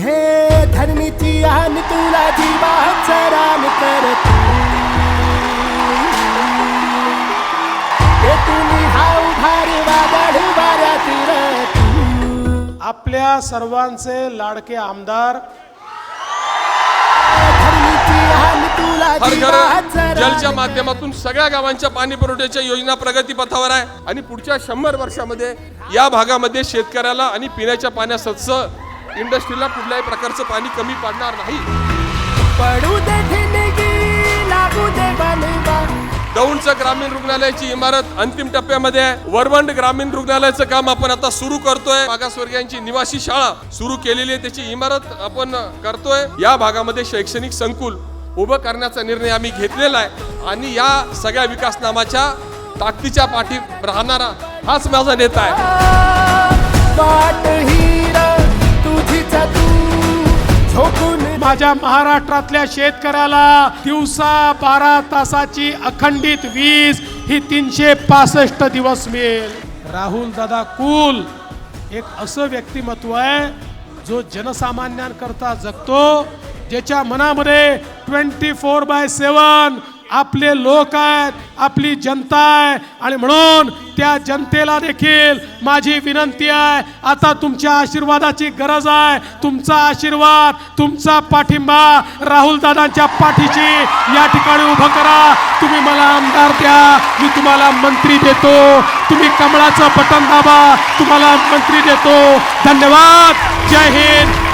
हे धरणीची आन तुला जीवाचा रान करत. हे आपल्या सर्वांचे लाडके आमदार. जलच्या माध्यमातून सगळ्या गावांच्या पाणी पुरवठ्याच्या योजना प्रगतीपथावर आहे. आणि पुढच्या शंभर वर्षामध्ये या भागामध्ये शेतकऱ्याला आणि पिण्याच्या पाण्यासह इंडस्ट्रीला कुठल्याही प्रकारचं पाणी कमी पडणार नाही. पडू दौंडचं ग्रामीण रुग्णालयाची इमारत अंतिम टप्प्यामध्ये आहे. वरवंड ग्रामीण रुग्णालयाचं काम आपण आता सुरू करतोय. मागासवर्गीयांची निवासी शाळा सुरू केलेली आहे. त्याची इमारत आपण करतोय. या भागामध्ये शैक्षणिक संकुल उभं करण्याचा निर्णय आम्ही घेतलेला आहे. आणि या सगळ्या विकास नामाच्या ताकदीच्या पाठी राहणारा हाच माझा नेता आहे. माझ्या महाराष्ट्रातल्या शेतकऱ्याला दिवसा बारा तासाची अखंडित वीज ही तीनशे पासष्ट दिवस मिळेल. राहुल दादा कुल एक असं व्यक्तिमत्व आहे जो जनसामान्यांकरता जगतो ज्याच्या मनामध्ये ट्वेंटी फोर बाय सेवन आपले लोक आहेत आपली जनता आहे. आणि म्हणून त्या जनतेला देखील माझी विनंती आहे आता तुमच्या आशीर्वादाची गरज आहे. तुमचा आशीर्वाद तुमचा पाठिंबा राहुल दादांच्या पाठीशी या ठिकाणी उभं करा. तुम्ही मला आमदार द्या मी तुम्हाला मंत्री देतो. तुम्ही कमळाचं बटन दाबा तुम्हाला मंत्री देतो. धन्यवाद. जय हिंद.